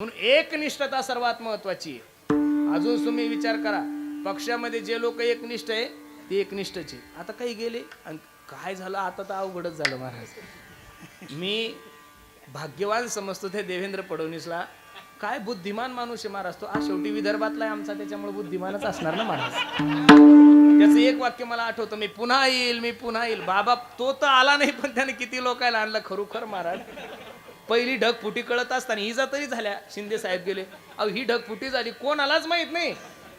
म्हणून एकनिष्ठता सर्वात महत्वाची आहे. अजून तुम्ही विचार करा. पक्षामध्ये जे लोक एकनिष्ठ आहे ते एकनिष्ठच आहे. आता काही गेले आणि काय झालं? आता तर अवघडच झालं महाराज. मी भाग्यवान समजतो ते देवेंद्र फडणवीसला. काय बुद्धिमान माणूस आहे महाराज तो. हा शेवटी विदर्भातला आहे आमचा त्याच्यामुळे बुद्धिमानच असणार ना महाराज. त्याचं एक वाक्य मला आठवतं. मी पुन्हा येईल मी पुन्हा येईल. बाबा तो तर आला नाही पण त्याने किती लोकायला आणलं? खरोखर महाराज. पहिली ढगफुटी कळत असताना इजा तरी झाल्या शिंदे साहेब गेले. अहो ही ढगफुटी झाली कोणालाच माहीत नाही.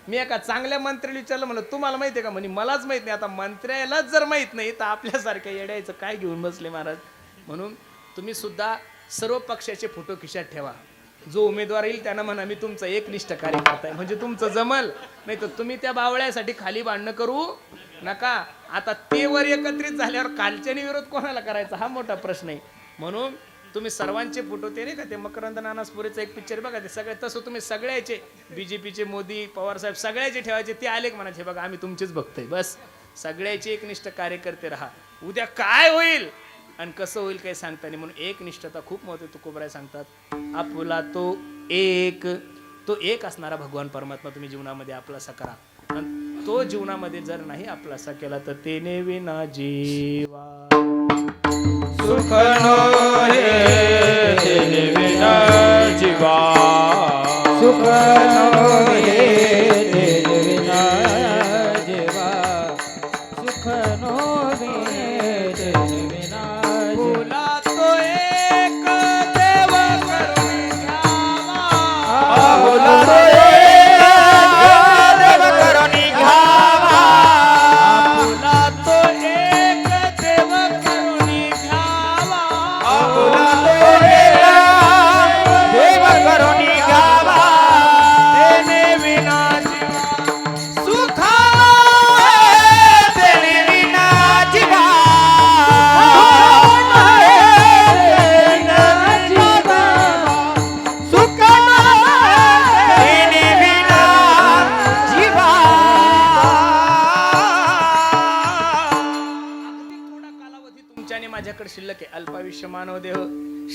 मी एका चांगल्या मंत्र्याला विचारलं म्हणलं तुम्हाला माहिती आहे का? म्हणे मलाच माहीत नाही. आता मंत्र्यालाच जर माहीत नाही तर आपल्यासारख्या येड्यायचं काय घेऊन बसले महाराज? म्हणून तुम्ही सुद्धा सर्व पक्षाचे फोटो खिशात ठेवा. जो उमेदवार येईल त्यांना म्हणा मी तुमचं एकनिष्ठ कार्य आहे म्हणजे तुमचं जमल. नाही तर तुम्ही त्या बावळ्यासाठी खाली भांडणं करू नका. आता ते वर एकत्रित झाल्यावर कालच्यानी विरोध कोणाला करायचा? हा मोठा प्रश्न आहे. म्हणून तुम्ही सर्वांचे फोटो ते नाही का ते मकरंद नानासपुरेचा एक पिक्चर बघा ते सगळे तसं तुम्ही सगळ्याचे बीजेपीचे मोदी पवार साहेब सगळ्याचे ठेवायचे ते आले का म्हणायचे बघा आम्ही तुमचेच बघतोय बस. सगळ्याचे एकनिष्ठ कार्यकर्ते राहा. उद्या काय होईल? आणि कसं होईल काही सांगता नाही. म्हणून एक निष्ठता खूप महत्त्व तुकोबराय सांगतात आपला तो एक तो एक असणारा भगवान परमात्मा तुम्ही जीवनामध्ये आपलासा करा. आणि तो जीवनामध्ये जर नाही आपलासा केला तर तेने विना जीवा. सुख नो हे तेने विना जीवा सुख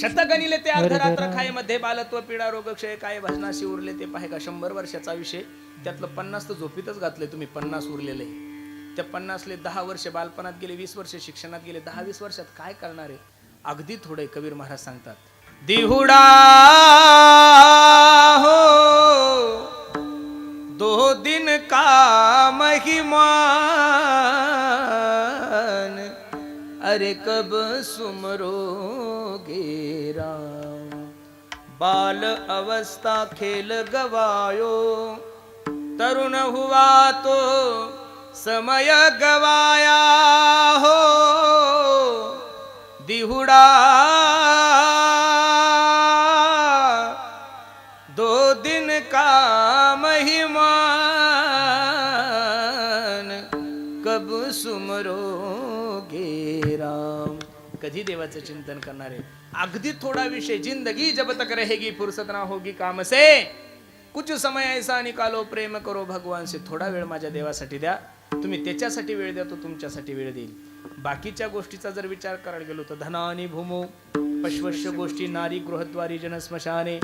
शतगणिले ते अर्धरात्र खायमध्ये बालत्व पीडा रोग क्षय काय भजनाशी उरले ते पाहे का? शंभर वर्षाचा विषय. त्यातलं पन्नास तर झोपीतच घातलंय तुम्ही पन्नास उरलेले. त्या पन्नासले दहा वर्ष बालपणात गेले वीस वर्ष शिक्षणात गेले दहा वीस वर्षात काय करणार आहे? अगदी थोडे कबीर महाराज सांगतात. दिहुडा हो दो दिन का महिमान अरे कब सुमरोगे राम? बाल अवस्था खेल गवायो तरुण हुआ तो समय गवाया हो। दिहुडा देवाचं चिंतन करणार. आहे अगदी थोडा विषय जिंदगी जब तक रहेगी फुरसत ना होगी काम से. कुछ समय ऐसा निकालो प्रेम करो भगवान से. थोडा वेळ माझ्या देवासाठी द्या. तुम्ही त्याच्यासाठी वेळ द्या तो तुमच्यासाठी वेळ देईल. बाकीच्या गोष्टीचा जर विचार करायला गेलो तर धनानी भूमो पश्वश्य गोष्टी नारी गृहद्वारी जनस्मशाने.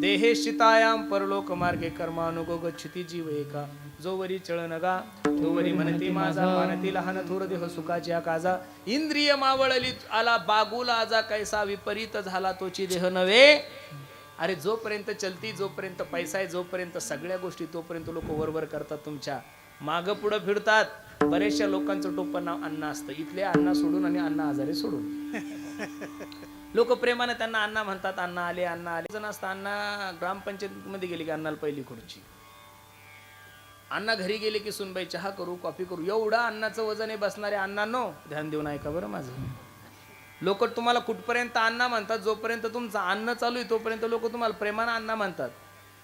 देहे शितायाम परलोक मार्गे कर्मानुगो गच्छती जीव एका. जोवरी चळनगा तोवरी म्हणती माझा मानती लहान थोर देह सुखाच्या काजा इंद्रिय मावळली आला बागुला आजा कैसा विपरीत झाला तोची देह नव्हे. अरे जोपर्यंत चलती जोपर्यंत पैसा आहे जोपर्यंत सगळ्या गोष्टी तोपर्यंत लोक वरवर करतात तुमच्या. माग पुढं फिरतात बरेचशा लोकांचं टोपण नाव अण्णा असतं. इथले अण्णा सोडून आणि अण्णा आजारे सोडून. लोक प्रेमाने त्यांना अण्णा म्हणतात अण्णा आले अण्णा आले. जण असतं अण्णा ग्रामपंचायत मध्ये गेले की अण्णाला पहिली खुर्ची? अण्णा घरी गेले की सुनबाई चहा करू कॉफी करू. एवढा अन्नाचं वजन आहे बसणारे अण्णांनो. ध्यान देऊन ऐका बरं माझं. लोक तुम्हाला कुठपर्यंत अण्णा म्हणतात जोपर्यंत तुमचं अन्न चालू आहे तोपर्यंत लोक तुम्हाला प्रेमानं अण्णा म्हणतात.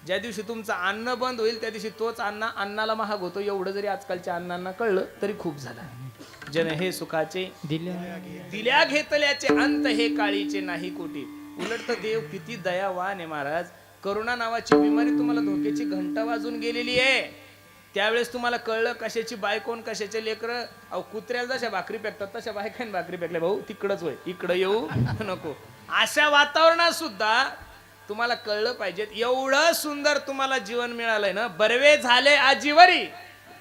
ज्या दिवशी तुमचं अन्न बंद होईल त्या दिवशी तोच अण्णा अन्नाला महाग होतो. एवढं जरी आजकालच्या अण्णांना कळलं तरी खूप झालं. जन हे सुखाचे दिल्या. घेतल्याचे अंत हे काळीचे नाही कोटी. उलट तर देव किती दयावान आहे महाराज. करुणा नावाची बिमारी तुम्हाला धोक्याची घंटा वाजून गेलेली आहे. त्यावेळेस तुम्हाला कळलं कशाची बायकोन कशाचे लेकरं? अहो कुत्र्याला जशा भाकरी पेकतात तशा बायकांनी भाकरी पेकल्या. भाऊ तिकडच होय इकडं येऊ नको. अशा वातावरणात सुद्धा तुम्हाला कळलं पाहिजे एवढं सुंदर तुम्हाला जीवन मिळालंय ना. बरवे झाले आजीवरी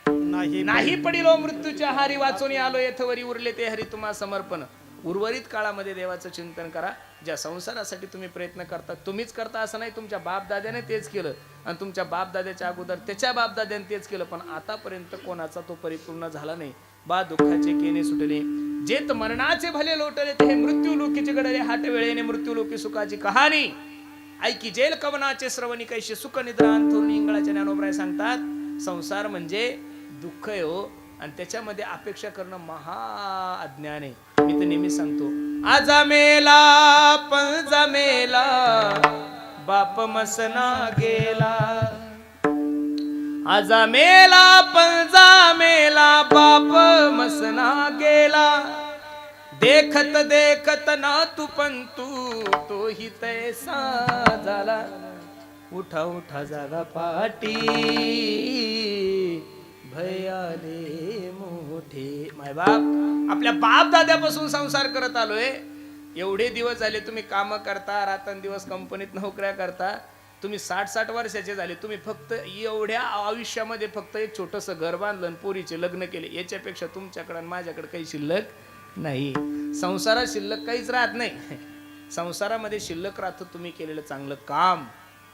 नाही नाही पडिलो मृत्यूच्या हारी. वाचून आलो येथवरी उरले ते हरी. तुम्हा समर्पण. उर्वरित काळामध्ये देवाचं चिंतन करा. ज्या संसारासाठी तुम्ही प्रयत्न करता तुम्हीच करता असं नाही तुमच्या बापदाद्याने तेच केलं. आणि तुमच्या बापदाद्याच्या अगोदर त्याच्या बापदाद्याने तेच केलं पण आतापर्यंत कोणाचा तो परिपूर्ण झाला नाही. बा दुःखाचे केने सुटले. जेत मरणाचे भले लोटले ते मृत्यू लोकीचे गडले. हाट वेळेने मृत्यू लोकी सुखाची कहाणी. ऐकी जेल कवनाचे श्रवणी कैसे सुख निद्रा अंथरुण इंगळाचे ज्ञानोबराय सांगतात संसार म्हणजे दुःख आहे हो. आणि त्याच्यामध्ये अपेक्षा करणं महा अज्ञान आहे. मी तर नेहमी सांगतो आजा मेला पंजा मेला बाप मसना गेला. आजा मेला पंजा मेला बाप मसना गेला. देखत देखत ना तू पण तू तोही तैसा झाला. उठा उठा जागा पाटी भयाले मोठे. माय बाप आपल्या बाप दाद्यापासून संसार करत आलोय. एवढे दिवस झाले तुम्ही कामं करता रात्रंदिवस कंपनीत नोकऱ्या करता. तुम्ही साठ साठ वर्षाचे झाले तुम्ही फक्त एवढ्या आयुष्यामध्ये फक्त एक छोटंसं घर बांधलं पोरीचे लग्न केले. याच्यापेक्षा तुमच्याकडे माझ्याकडे काही शिल्लक नाही. संसारात शिल्लक काहीच राहत नाही. संसारामध्ये शिल्लक राहतं तुम्ही केलेलं चांगलं काम.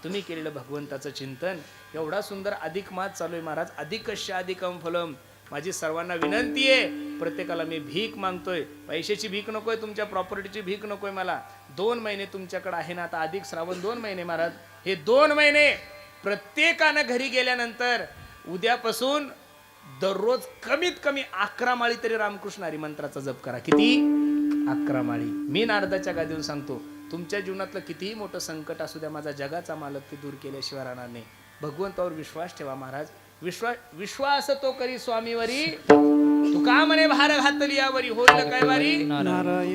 तुम्ही केलेलं भगवंताचं चिंतन. एवढा सुंदर अधिक मात चालू आहे महाराज. अधिकश्य अधिकम फलम. माझी सर्वांना विनंती आहे प्रत्येकाला मी भीक मागतोय. पैशाची भीक नकोय तुमच्या प्रॉपर्टीची भीक नकोय मला. दोन महिने तुमच्याकडे आहे ना आता अधिक श्रावण दोन महिने महाराज. हे दोन महिने प्रत्येकानं घरी गेल्यानंतर उद्यापासून दररोज कमीत कमी अकरा माळी तरी रामकृष्ण हरी मंत्राचा जप करा. किती? अकरा माळी. मी नारदाच्या गादीवर सांगतो तुमच्या जीवनातलं कितीही मोठं संकट असू द्या माझा जगाचा मालक ते दूर केल्याशिवाय राहणार नाही. भगवंतावर विश्वास ठेवा महाराज. विश्वास विश्वास तो करी स्वामीवरी तू का म्हणे भार घातली यावरी होईल काय वारी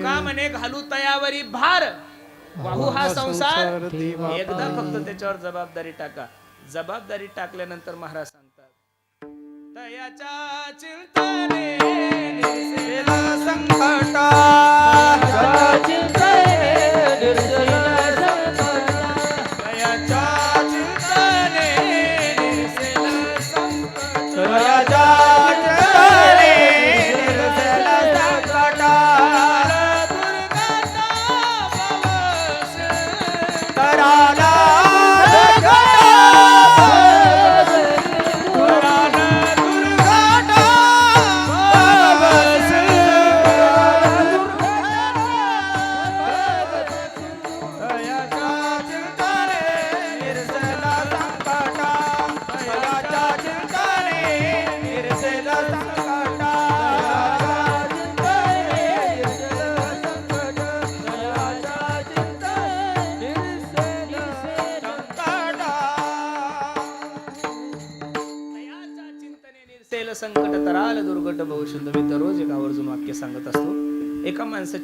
का म्हणे घालू तयावरी भार. वाहू हा संसार. एकदा फक्त त्याच्यावर जबाबदारी टाका. जबाबदारी टाकल्यानंतर महाराज सांगतात तयाच्या चिंतने संकटा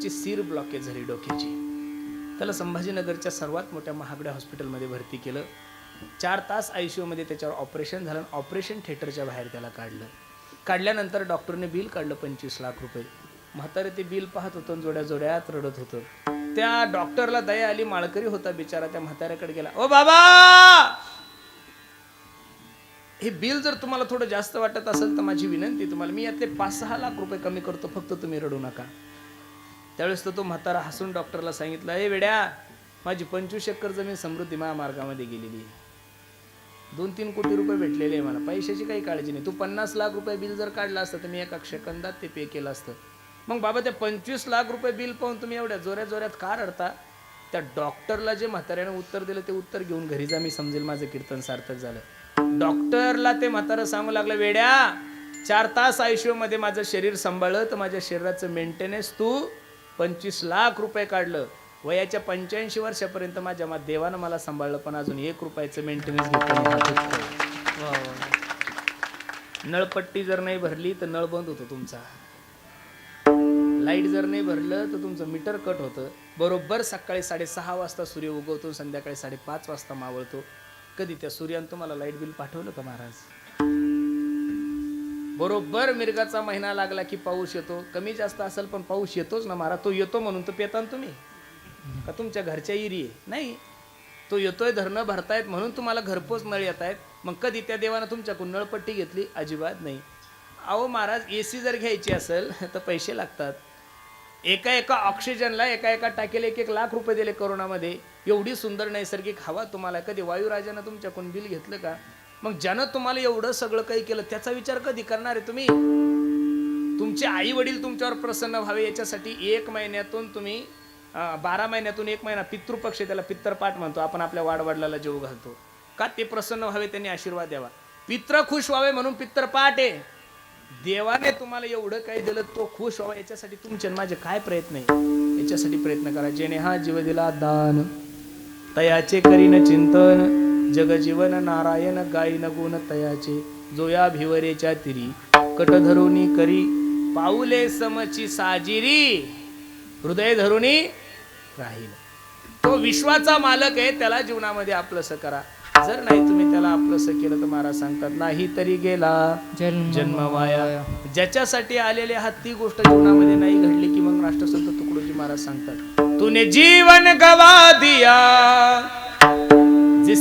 त्याची सीर ब्लॉकेज झाली डोक्याची. त्याला संभाजीनगरच्या सर्वात मोठ्या महागड्या हॉस्पिटलमध्ये भरती केलं. चार तास आय सी मध्ये त्याच्यावर ऑपरेशन झालं ऑपरेशन थिएटरच्या बाहेर त्याला काढलं. काढल्यानंतर डॉक्टरने बिल काढलं पंचवीस लाख रुपये. म्हातारे ते बिल पाहत होतं जोड्या जोड्यात रडत होतं. त्या डॉक्टरला दया आली माळकरी होता बिचारा त्या म्हाताऱ्याकडे गेला. ओ बाबा! हे बिल जर तुम्हाला थोडं जास्त वाटत असेल तर माझी विनंती तुम्हाला. मी यातले पाच सहा लाख रुपये कमी करतो फक्त तुम्ही रडू नका. त्यावेळेस तर तो म्हातारा हसून डॉक्टरला सांगितलं हे वेड्या माझी पंचवीस एकर जमीन समृद्धी महामार्गामध्ये गेलेली आहे. दोन तीन कोटी रुपये भेटलेले आहे मला. पैशाची काही काळजी नाही. तू पन्नास लाख रुपये बिल जर काढलं असतं तर मी एका सेकंदात ते पे केलं असतं. मग बाबा ते पंचवीस लाख रुपये बिल पाहून तुम्ही एवढ्या जोऱ्या जोऱ्यात का रडता? त्या डॉक्टरला जे म्हाताऱ्यानं उत्तर दिलं ते उत्तर घेऊन घरी जा मी समजेल माझं कीर्तन सार्थक झालं. डॉक्टरला ते म्हातारं सांगू लागलं वेड्या चार तास आयुष्यमध्ये माझं शरीर सांभाळलं तर माझ्या शरीराचं मेंटेनन्स तू पंचवीस लाख रुपये काढलं. वयाच्या पंच्याऐंशी वर्षापर्यंत माझ्या मा देवानं मला सांभाळलं पण अजून एक रुपयाचं मेंटेनन्स घेतलं. नळपट्टी जर नाही भरली तर नळ बंद होतो तुमचा. लाइट जर नाही भरलं तर तुमचं मीटर कट होतं. बरोबर सकाळी साडेसहा वाजता सूर्य उगवतो संध्याकाळी साडेपाच वाजता मावळतो. कधी त्या सूर्यानं तुम्हाला लाइट बिल पाठवलं का महाराज? बरोबर मिरगाचा महिना लागला की पाऊस येतो. कमी जास्त असेल पण पाऊस येतोच ना महाराज तो येतो म्हणून तर पेता तुम्ही. का तुमच्या घरच्या इरी आहे? नाही. तो येतोय धरणं भरतायत म्हणून तुम्हाला घरपोच नळ येत आहेत मग कधी त्या देवानं तुमच्याकडून नळपट्टी घेतली? अजिबात नाही. अहो महाराज ए सी जर घ्यायची असेल तर पैसे लागतात. एका एका ऑक्सिजनला एका एका टाकेला एक एक लाख रुपये दिले करोनामध्ये. एवढी सुंदर नैसर्गिक हवा तुम्हाला. कधी वायुराजानं तुमच्याकडून बिल घेतलं का? मग ज्यानं तुम्हाला एवढं सगळं काही केलं त्याचा विचार कधी करणार आहे तुम्ही? तुमचे आई वडील तुमच्यावर प्रसन्न व्हावे याच्यासाठी एक महिन्यातून तुम्ही बारा महिन्यातून एक महिना पितृपक्ष त्याला पित्तरपाठ म्हणतो आपण आपल्या वाडवडिलाला जेव घालतो. का ते प्रसन्न व्हावे त्यांनी आशीर्वाद द्यावा. पित्र खुश व्हावे म्हणून पित्तरपाठ आहे. देवाने तुम्हाला एवढं काही दिलं तो खुश व्हावा याच्यासाठी तुमचे माझे काय प्रयत्न आहे? याच्यासाठी प्रयत्न करा. जेणे हा जीव दिला दान तयाचे करीन चिंतन. जगजीवन नारायण गायन गुण तयाचे जो या भिवरेच्या तिरी. कट धरुनी करी पाऊले समची साजिरी. हृदय धरुनी राहील. तो विश्वाचा मालक आहे त्याला जीवनामध्ये आपलंसं करा. जर नाही तुम्ही त्याला आपलंसं केलं तर महाराज सांगतात नाही तरी गेला. जन्म वाया. ज्याच्यासाठी आलेले हा ती गोष्ट जीवनामध्ये नाही घडली की मग राष्ट्रसंत तुकडोजी महाराज सांगतात तूने जीवन गवा दिया.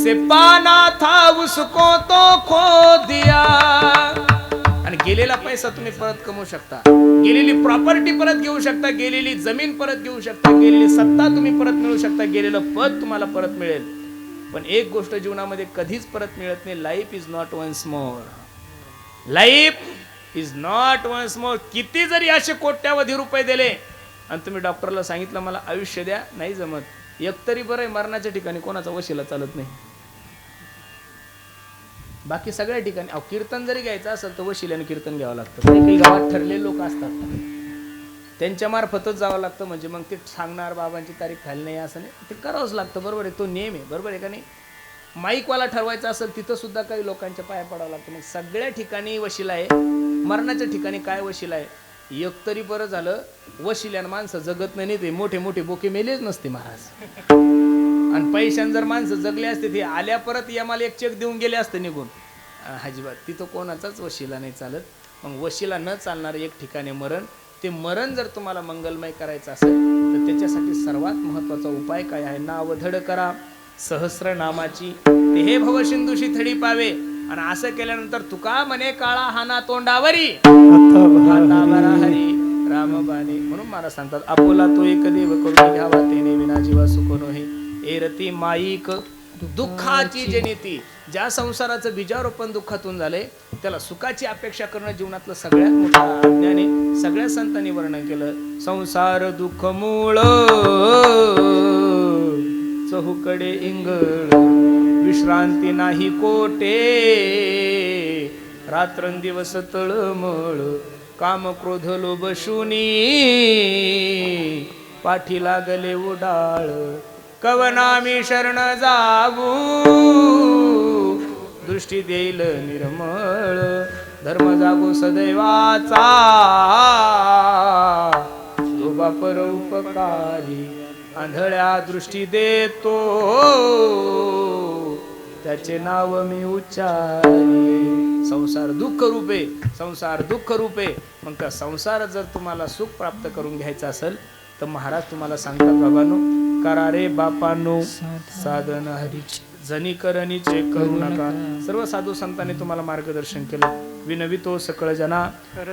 जिसे पाना था उसको तो खो दिया. आणि गेलेला पैसा तुम्ही परत कमवू शकता. गेलेली प्रॉपर्टी परत घेऊ शकता गेलेली जमीन परत घेऊ शकता गेलेली सत्ता तुम्ही परत मिळू शकता गेलेलं पद तुम्हाला परत मिळेल. पण एक गोष्ट जीवनामध्ये कधीच परत मिळत नाही life is not once more life is not once more किती जरी असे कोट्यावधी रुपये दिले आणि तुम्ही डॉक्टरला सांगितलं मला आयुष्य द्या नाही जमत. एक तरी बरं आहे मरणाच्या ठिकाणी कोणाचा वशिला चालत नाही. बाकी सगळ्या ठिकाणी. अहो कीर्तन जरी घ्यायचं असेल तर वशिल्याने कीर्तन घ्यावं लागतं. काही काही गावात ठरलेले लोक असतात. त्यांच्या मार्फतच जावं लागतं. म्हणजे मग ते सांगणार बाबांची तारीख खाली नाही असं नाही. ते करावंच लागतं. बरोबर आहे. तो नियम आहे. बरोबर आहे का नाही? माईकवाला ठरवायचा असेल तिथं सुद्धा काही लोकांच्या पाया पडावं लागतं मग सगळ्या ठिकाणी वशिला आहे. मरणाच्या ठिकाणी काय वशिला आहे? एक तरी बरं झालं वशिल्यानं माणसं जगत नाही ते. मोठे मोठे बोके मेलेच नसते महाराज. आणि पैशान जर माणसं जगले असते ते आल्या परत यमाला एक चेक देऊन गेले असते निघून. अजिबात. तिथं कोणाचाच वशिला नाही चालत. मग वशिला न चालणारं एक ठिकाणी मरण ते मरण जर तुम्हाला मंगलमय करायचं असेल तर त्याच्यासाठी सर्वात महत्त्वाचा उपाय काय आहे? नाव धड करा. सहस्र नामाची. ते हे भवसिंधूशी थडी पावे. आणि असं केल्यानंतर तुका म्हणे काळा हाना तोंडावरी. आता बरा हरी रामबाणे म्हणून मला सांगतात अपोला तो एक देव करून घ्यावा तेने विना जीवा सुख नोहे. एरती माईक. दुःखाची जनिती. ज्या संसाराचं बीजारोपण दुःखातून झालंय त्याला सुखाची अपेक्षा करणं जीवनातलं सगळ्यात मोठं सगळ्या संतांनी वर्णन केलं. संसार दुःख मूळ चहूकडे इंगळ. विश्रांती नाही कोटे रात्रंदिवस तळमळ. काम क्रोध लोभ शुनी पाठी लागले उडाळ कवनामी शरण जाऊ दृष्टी देईल निर्मळ धर्म जागो सदैवाचा. तो बापर उपकारी आंधळ्या दृष्टी देतो. त्याचे नाव मी उच्चारी संसार दुःख रूपे संसार दुःख रूपे. मग त्या संसार जर तुम्हाला सुख प्राप्त करून घ्यायचं असेल तर महाराज तुम्हाला सांगतात बाबांनो करा रे बापानो साधन. हरीचे जनी करनीचे करू नका. सर्व साधू संतांनी तुम्हाला मार्गदर्शन केलं. विनवितो सकळ जना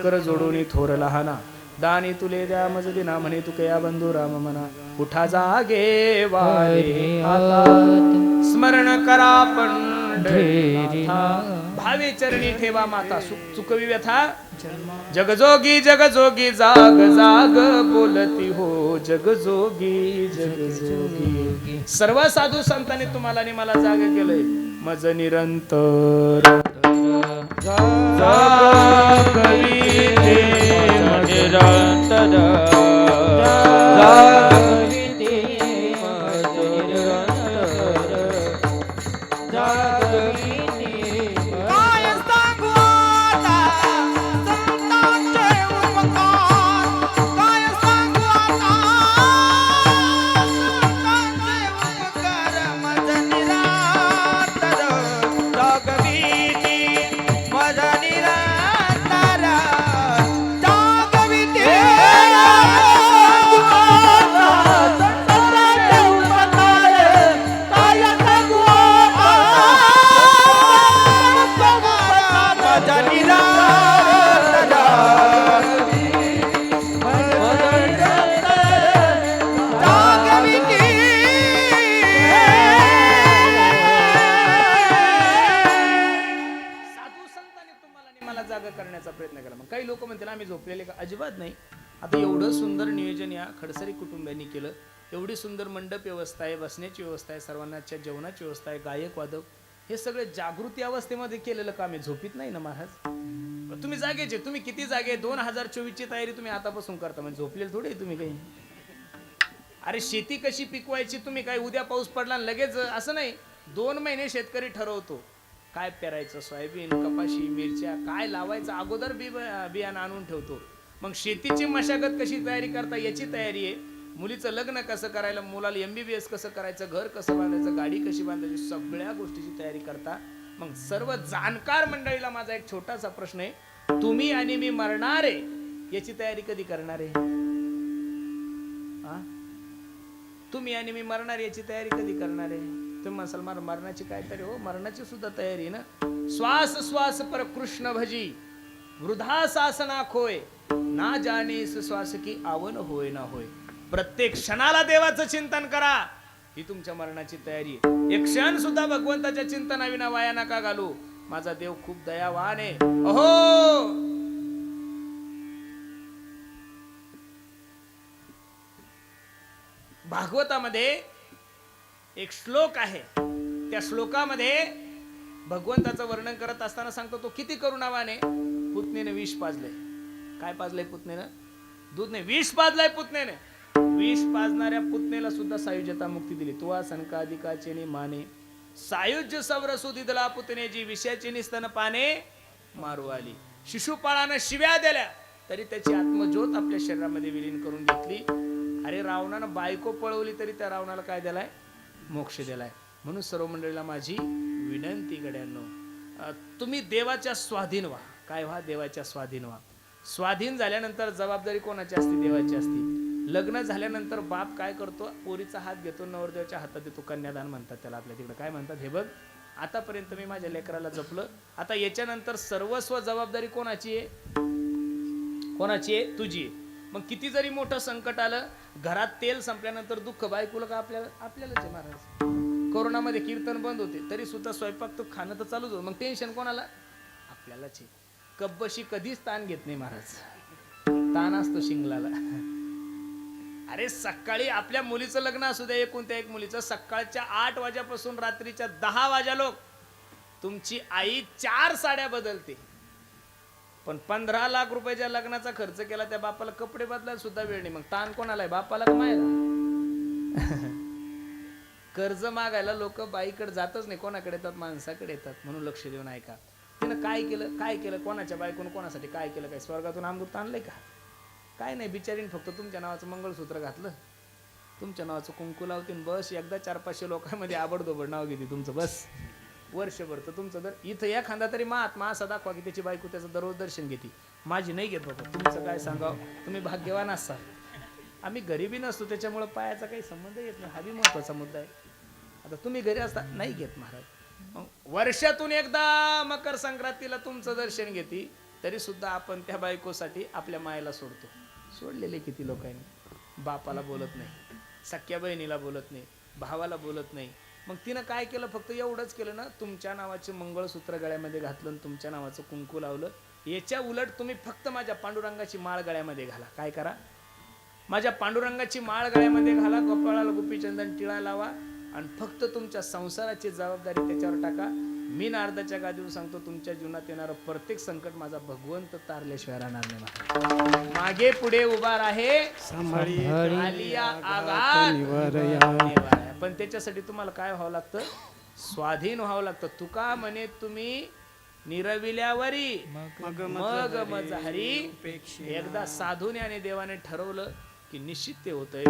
कर जोडून थोर लहाना. दानी तुले द्या मज दिना म्हणे तू कया बंधू राम म्हणा उठा जागे वारे स्मरण करा पंढरीनाथा. भावे चरणी ठेवा माता सुख चुकवी व्यथा. जगजोगी जगजोगी जाग जाग बोलती हो. जगजोगी जगजोगी. सर्व साधू संतांनी तुम्हाला आणि मला जाग केलंय. मज निरंतर. जागवी व्यवस्था आहे सर्वांनाच्या जेवणाची व्यवस्था आहे गायक वादक हे सगळे जागृती अवस्थेमध्ये केलेलं काम आहे. झोपीत नाही ना महाराज? तुम्ही जागेचे तुम्ही किती जागे दोन हजार चोवीसची तयारी तुम्ही आतापासून करता म्हणजे झोपलेले थोडे तुम्ही काही. अरे शेती कशी पिकवायची तुम्ही? काय उद्या पाऊस पडला आणि लगेच असं नाही. दोन महिने शेतकरी ठरवतो. काय पेरायचं? सोयाबीन कपाशी मिरच्या काय लावायचं? अगोदर बी बियाणं आणून ठेवतो. मग शेतीची मशागत कशी तयारी करता याची तयारी आहे. मुलीचं लग्न कसं करायला मुलाला एमबीबीएस कसं करायचं घर कसं बांधायचं गाडी कशी बांधायची सगळ्या गोष्टीची तयारी करता. मग सर्व जाणकार मंडळीला माझा एक छोटासा प्रश्न आहे. तुम्ही आणि मी मरणार आहे याची तयारी कधी करणार आहे? तुम्ही आणि मी मरणार याची तयारी कधी करणार आहे? तुम्ही म्हणसाल मार मरणाची काय तरी हो मरणाची सुद्धा तयारी ना. श्वास श्वास पर कृष्ण भजी वृद्धा सासना खोय ना जाणे सुश्वास की आवन होय ना होय. प्रत्येक क्षणाला देवाचं चिंतन करा. ही तुमच्या मरणाची तयारी आहे. एक क्षण सुद्धा भगवंताच्या चिंतनाविना वाया नका घालू. माझा देव खूप दयावान आहे. अहो! भागवतामध्ये एक श्लोक आहे. त्या श्लोकामध्ये भगवंताचं वर्णन करत असताना सांगतो तो किती करुणावाने पुतनेने विष पाजलंय. काय पाजलंय पुतनेनं दूधने. विष पाजलाय पुतनेने विष पाजणाऱ्या पुतनेला सुद्धा सायुज्यता मुक्ती दिली. तुवा सनकाधिकाचे माने. सायुज्य सवरसू दिदला पुतनेजी विषयाची निस्तन पाने मारू आली. शिशुपाळानं शिव्या दिल्या तरी त्याची आत्मज्योत आपल्या शरीरामध्ये विलीन करून घेतली. अरे रावणानं बायको पळवली तरी त्या रावणाला काय दिलाय? मोक्ष दिलाय. म्हणून सर्व मंडळीला माझी विनंती गड्यांनो. तुम्ही देवाच्या स्वाधीन व्हा. काय व्हा? देवाच्या स्वाधीन व्हा. स्वाधीन झाल्यानंतर जबाबदारी कोणाची असते? देवाची असते. लग्न झाल्यानंतर बाप काय करतो? पोरीचा हात घेतो नवरदेवाच्या हातात देतो कन्यादान म्हणतात त्याला आपल्या तिकडे. काय म्हणतात? हे बघ आतापर्यंत मी माझ्या लेकराला जपलं. आता याच्यानंतर सर्वस्व जबाबदारी कोणाची आहे? कोणाची आहे? तुझी आहे. मग किती जरी मोठं संकट आलं घरात तेल संपल्यानंतर दुःख बायकोला का आपल्याला आपल्यालाच आहे महाराज? कोरोनामध्ये कीर्तन बंद होते तरी सुद्धा स्वयंपाक तो खाणं तर चालूच होतं. मग टेन्शन कोणाला? आपल्यालाच आहे. कब्बशी कधीच ताण घेत नाही महाराज. ताण असतो शिंगलाला. अरे सकाळी आपल्या मुलीचं लग्न असू द्या एकोणत्या एक मुलीचं. सकाळच्या आठ वाजेपासून रात्रीच्या दहा वाजा लोक तुमची आई चार साड्या बदलते. पण पंधरा लाख रुपयाच्या लग्नाचा खर्च केला त्या बापाला कपडे बदलायला सुद्धा वेळ नाही. मग ताण कोणाला आहे बापाला का मायला कर्ज मागायला लोक बाईकडे जातच नाही. कोणाकडे येतात? माणसाकडे येतात. म्हणून लक्ष देऊन ऐका. तिनं काय केलं? काय केलं? कोणाच्या बायकोनं कोणासाठी काय केलं? काय स्वर्गातून अमृत आणलंय का? काय नाही बिचारीने फक्त तुमच्या नावाचं मंगळसूत्र घातलं. तुमच्या नावाचं कुंकू लावतीन बस. एकदा चार पाचशे लोकांमध्ये आबडदोबड नाव घेते तुमचं बस. वर्षभर तर तुमचं दर इथं एखादा तरी महात्मा असा दाखवा की त्याची बायको त्याचं दररोज दर्शन घेते. माझी नाही घेत बाबा. तुमचं काय सांगावं? तुम्ही भाग्यवान असाल. आम्ही गरिबी नसतो त्याच्यामुळं पायाचा काही संबंध येत नाही. हा बी महत्त्वाचा मुद्दा आहे. आता तुम्ही घरी असता नाही घेत महाराज. मग वर्षातून एकदा मकर संक्रांतीला तुमचं दर्शन घेते तरी सुद्धा आपण त्या बायकोसाठी आपल्या मायला सोडतो. सोडलेले किती लोकांनी? बापाला बोलत नाही सख्या बहिणीला बोलत नाही भावाला बोलत नाही. मग तिनं काय केलं? फक्त एवढंच केलं ना? तुमच्या नावाचे मंगळसूत्र गळ्यामध्ये घातलं आणि तुमच्या नावाचं कुंकू लावलं. याच्या उलट तुम्ही फक्त माझ्या पांडुरंगाची माळ गळ्यामध्ये घाला. काय करा? माझ्या पांडुरंगाची माळ गळ्यामध्ये घाला गोपाळाला गोपीचंदन टिळा लावा आणि फक्त तुमच्या संसाराची जबाबदारी त्याच्यावर टाका. मी नारदाच्या गादीवर सांगतो तुमच्या जीवनात येणारं प्रत्येक संकट माझा भगवंत तारल्याशिवाय राहणार नाही महाराज. मागे पुढे उभा राहे. पण त्याच्यासाठी तुम्हाला काय व्हावं लागतं? स्वाधीन व्हावं लागतं. तुका म्हणे तुम्ही निरविल्यावरी मग मज हरी एकदा साधूने आणि देवाने ठरवलं की निश्चित ते होतंय.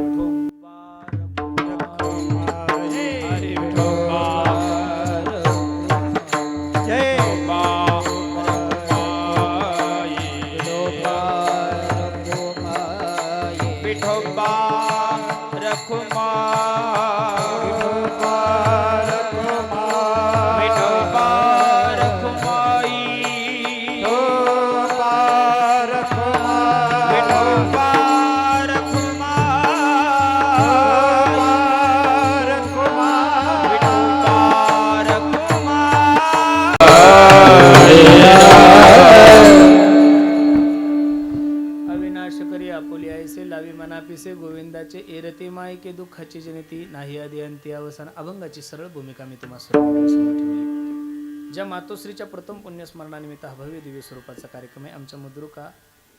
दुःखाची जनिती नाही आधी अंती अवसान अभंगाची सरळ भूमिका मी तुम्हाला ठेवली ज्या मातोश्रीच्या प्रथम पुण्यस्मरणानिमित्त हा भव्य दिव्य स्वरूपाचा कार्यक्रम आहे आमच्या मुद्रुका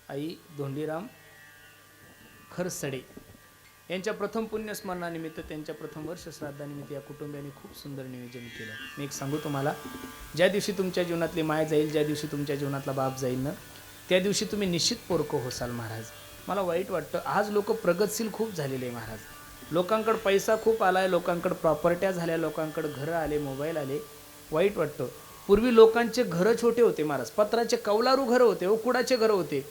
आई धोंडीराम खरसडे यांच्या प्रथम पुण्यस्मरणानिमित्त त्यांच्या प्रथम वर्ष श्राद्धानिमित्त या कुटुंबियांनी खूप सुंदर नियोजन केलं. मी एक सांगू तुम्हाला ज्या दिवशी तुमच्या जीवनातली माय जाईल ज्या दिवशी तुमच्या जीवनातला बाप जाईल ना त्या दिवशी तुम्ही निश्चित पोरकं होसाल महाराज. मला वाईट वाटतं आज लोक प्रगतशील खूप झालेले आहे महाराज. लोकांकडं पैसा खूप आला आहे लोकांकडं प्रॉपर्ट्या झाल्या लोकांकडं घरं आले मोबाईल आले वाईट वाटतं. पूर्वी लोकांचे घरं छोटे होते महाराज. पत्राचे कौलारू घरं होते उकुडाचे घरं होते.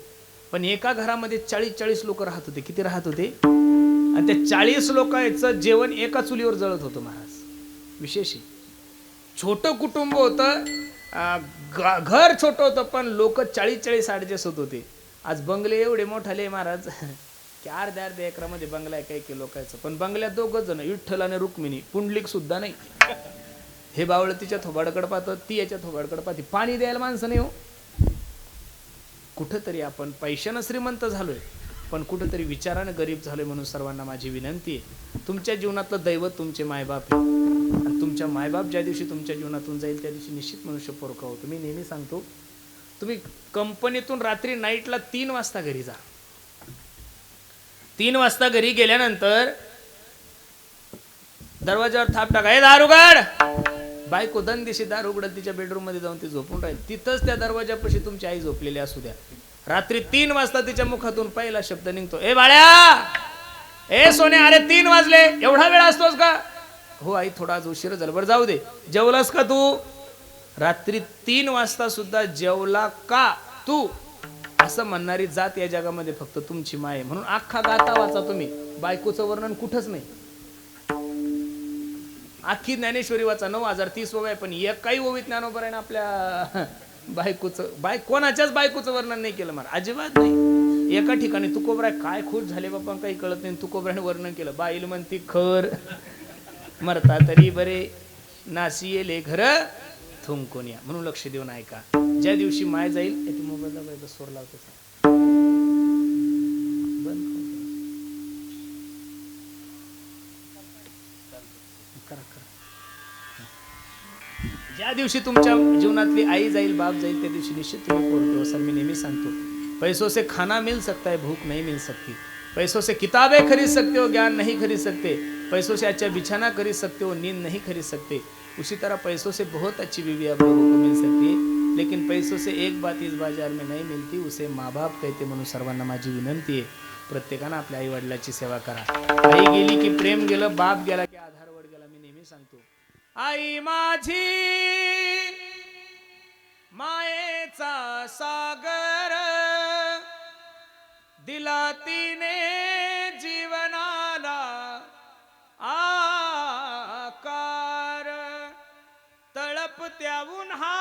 पण एका घरामध्ये चाळीस चाळीस लोक राहत होते. किती राहत होते? आणि त्या चाळीस लोकांचं जेवण एका चुलीवर जळत होतं महाराज. विशेष छोटं कुटुंब होतं घर छोटं होतं पण लोक चाळीस चाळीस ॲडजस्ट होत होते. आज बंगले एवढे मोठाले महाराज. की अर्ध्या अर्ध्या एकरामध्ये बंगला आहे काही काही लोकांचं. पण बंगल्यात दोघं जण विठ्ठल आणि रुक्मिणी. पुंडलिक सुद्धा नाही. हे बावळ तिच्या थोबाडकड पाहतं ती याच्या थोबाडकड पाहते. पाणी द्यायला माणसं नाही हो. कुठंतरी आपण पैशानं श्रीमंत झालोय पण कुठंतरी विचारानं गरीब झालोय म्हणून सर्वांना माझी विनंती आहे. तुमच्या जीवनातलं दैवत तुमचे मायबाप आहे. आणि तुमच्या मायबाप ज्या दिवशी तुमच्या जीवनातून जाईल त्या दिवशी निश्चित मनुष्य पोरका होतो. मी नेहमी सांगतो तुम्ही कंपनीतून रात्री नाईटला तीन वाजता घरी जा. तीन वाजता घरी गेल्यानंतर दरवाजावर थाप टाका. हे दारुगड बायको दन दिशी दार उघडत तिच्या बेडरूममध्ये जाऊन ती झोपून राहील. तिथंच त्या दरवाजापाशी तुमची आई झोपलेली असू द्या. रात्री तीन वाजता तिच्या मुखातून पहिला शब्द निघतो ए बाळ्या! ए सोने अरे तीन वाजले. एवढा वेळ असतोस का? हो आई थोडा आज उशीर झाला. बरं जाऊ दे. जेवलास का तू? रात्री तीन वाजता सुद्धा जेवला का तू? असं म्हणणारी जात या जगामध्ये फक्त तुमची माय म्हणून अख्खा गाता वाचा तुम्ही. बायकोचं वर्णन कुठंच नाही. अख्खी ज्ञानेश्वरी वाचा. नऊ हजार तीस ओव्या आहे पण एकाही ओवीत ज्ञानोबरायनं आपल्या बायकोचं बाय कोणाच्याच बायकोचं वर्णन नाही केलं मला अजिबात नाही. एका ठिकाणी तुकोबराय काय खुश झाले बाबा काही कळत नाही. तुकोबराने वर्णन केलं. बाईल म्हणती खर मरता तरी बरे. नासी येले घर थुंकून या. म्हणून लक्ष देऊन ऐका. ज्या दिवशी माय जाईल ते मोबाईलला बाईला स्वर लावते करा करा. ज्या दिवशी तुमच्या जीवनातली आई जाईल बाप जाईल त्या दिवशी निश्चित तुम्ही पोरके असाल मी नेहमी सांगतो. पैसों से खाना मिल सकता है भूख नहीं मिल सकती. पैसों से किताबें खरीद सकते हो ज्ञान नहीं खरीद सकते. पैसों से अच्छा बिछाना खरीद सकते हो नींद नहीं खरीद सकते. उसी तरह पैसों से बहुत अच्छी बीवी आप लोगों को मिल सकती है लेकिन पैसों से एक बात इस बाजार में नहीं मिलती उसे माँ बाप कहते म्हणून सर्वांना माझी विनंती आहे प्रत्येकानं आपल्या आई वडिलाची सेवा करा. आई गेली की प्रेम गेलं बाप गेला की आधारवड गेला मी नेहमी सांगतो आई माझी मायेचा सागर दिला तिने जीवनाला आकार तळप त्या उन्हा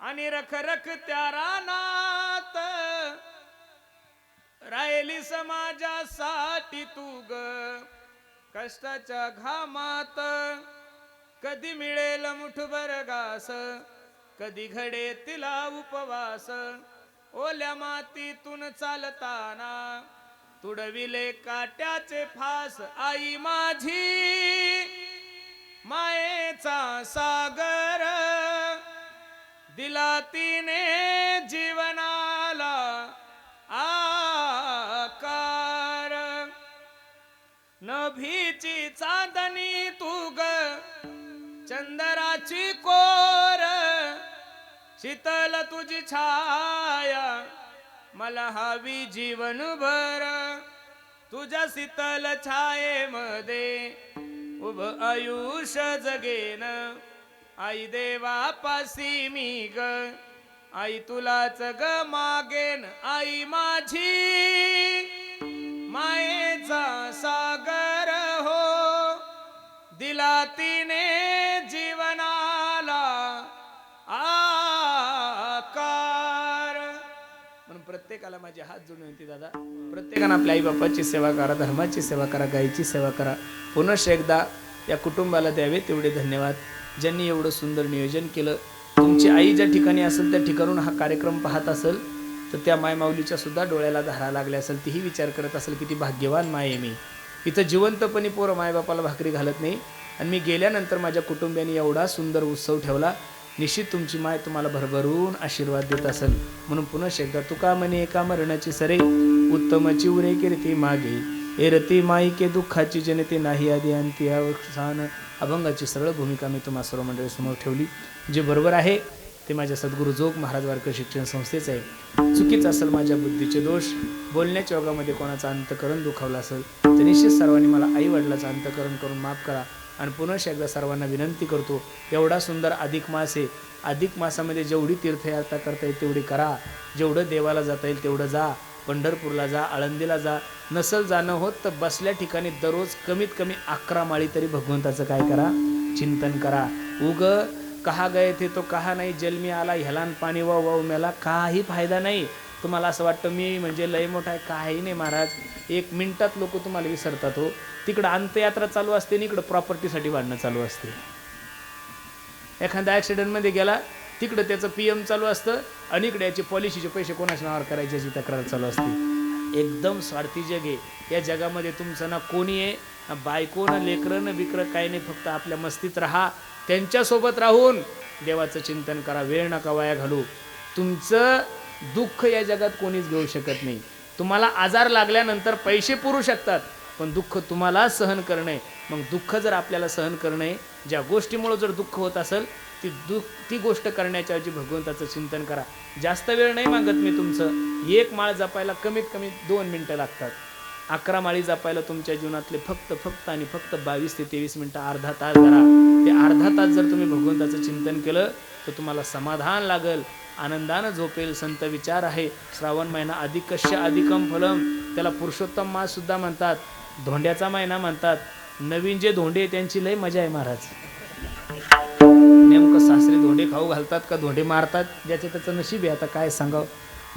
आणि रख रख त्या रानात. राहिली समाजासाठी तू ग कष्टाच्या घामात. कधी मिळेल मुठभर घास कधी घडे तिला उपवास. ओल्या मातीतून चालताना तुडविले काट्याचे फास. आई माझी मायेचा सागर. दिला तिने जीवनाला आकार. नभीची चांदणी तुग ग चंदराची कोर. शीतल तुझी छाया मला हवी जीवन भर तुझ्या शीतल छायेमध्ये उभ आयुष्य जगेन. आई देवापासी मी ग. आई तुलाच ग मागेन आई माझी. मायेचा सागर हो. दिला तिने जीवनाला आकार. म्हणून प्रत्येकाला माझे हात जोडून होती दादा प्रत्येकानं आपल्या आई बापाची सेवा करा धर्माची सेवा करा गायीची सेवा करा. पुनश एकदा या कुटुंबाला द्यावे तेवढे धन्यवाद. ज्यांनी एवढं सुंदर नियोजन केलं तुमची आई ज्या ठिकाणी असेल त्या ठिकाणून हा कार्यक्रम पाहत असेल तर त्या मायमाऊलीच्या सुद्धा डोळ्याला धारा लागल्या असेल तीही विचार करत असेल किती भाग्यवान माय आहे मी. इथं जिवंतपणी पोरं मायबापाला भाकरी घालत नाही आणि मी गेल्यानंतर माझ्या कुटुंबियांनी एवढा सुंदर उत्सव ठेवला निश्चित तुमची माय तुम्हाला भरभरून आशीर्वाद देत असेल. म्हणून पुन्हा एकदा तुका म्हणे एका मरणाची सरे उत्तमची उरे कीर्ती मागे. एरती माईके दुःखाची जनते नाही आधी अंती अवसान अभंगाची सरळ भूमिका मी तुम्हा सर्व मंडळीसमोर ठेवली. जे बरोबर आहे ते माझ्या सद्गुरू जोग महाराज वारकर शिक्षण संस्थेचं आहे. चुकीचं असेल माझ्या बुद्धीचे दोष बोलण्याच्या योगामध्ये कोणाचा अंतकरण दुखावलं असेल तर निश्चित सर्वांनी मला आई वडिलाचं अंतकरण करून माफ करा आणि पुनश एकदा सर्वांना विनंती करतो एवढा सुंदर अधिक मास आहे. अधिक मासामध्ये जेवढी तीर्थयात्रा करता येईल तेवढी करा. जेवढं देवाला जाता येईल तेवढं जा. पंढरपूरला जा आळंदीला जा. नसल जाणं होत तर बसल्या ठिकाणी दररोज कमीत कमी अकरा माळी तरी भगवंताचं काय करा? चिंतन करा. उग कहा गए थे तो कहा नाही जलमी आला ह्यालान पाणी वाव वाव मेला काही फायदा नाही. तुम्हाला असं वाटतं मी म्हणजे लय मोठा आहे काही नाही महाराज. एक मिनिटात लोक तुम्हाला विसरतात हो. तिकडं अंत्ययात्रा चालू असते आणि इकडं प्रॉपर्टीसाठी वाढणं चालू असते. एखादा ॲक्सिडेंटमध्ये गेला तिकडं त्याचं पी एम चालू असतं आणि इकडे याचे पॉलिसीचे पैसे कोणाच्या नावावर करायचे याची तक्रार चालू असते. एकदम स्वार्थी जग आहे. या जगामध्ये तुमचं ना कोणी आहे ना बायको ना लेकरं ना बिकरं काही नाही फक्त आपल्या मस्तीत राहा. त्यांच्यासोबत राहून देवाचं चिंतन करा. वेळ नका वाया घालू. तुमचं दुःख या जगात कोणीच घेऊ शकत नाही. तुम्हाला आजार लागल्यानंतर पैसे पुरू शकतात पण दुःख तुम्हाला सहन करणे. मग दुःख जर आपल्याला सहन करणे ज्या गोष्टीमुळं जर दुःख होत असेल ती दुःख ती गोष्ट करण्याच्या ऐवजी भगवंताचं चिंतन करा. जास्त वेळ नाही मागत मी तुमचं. एक माळ जपायला कमीत कमी दोन मिनटं लागतात. अकरा माळी जपायला तुमच्या जीवनातले फक्त फक्त आणि फक्त बावीस ते तेवीस मिनटं अर्धा तास करा ते अर्धा तास जर तुम्ही भगवंताचं चिंतन केलं तर तुम्हाला समाधान लागल. आनंदानं झोपेल संत विचार आहे. श्रावण महिना अधिकश्य अधिकम फलम. त्याला पुरुषोत्तम मास सुद्धा म्हणतात. धोंड्याचा महिना म्हणतात. नवीन जे धोंडे त्यांची लय मजा आहे महाराज. सासरे धोंडे खाऊ घालतात का धोंडे मारतात ज्याचे त्याचं नशीब आहे. आता काय सांगावं?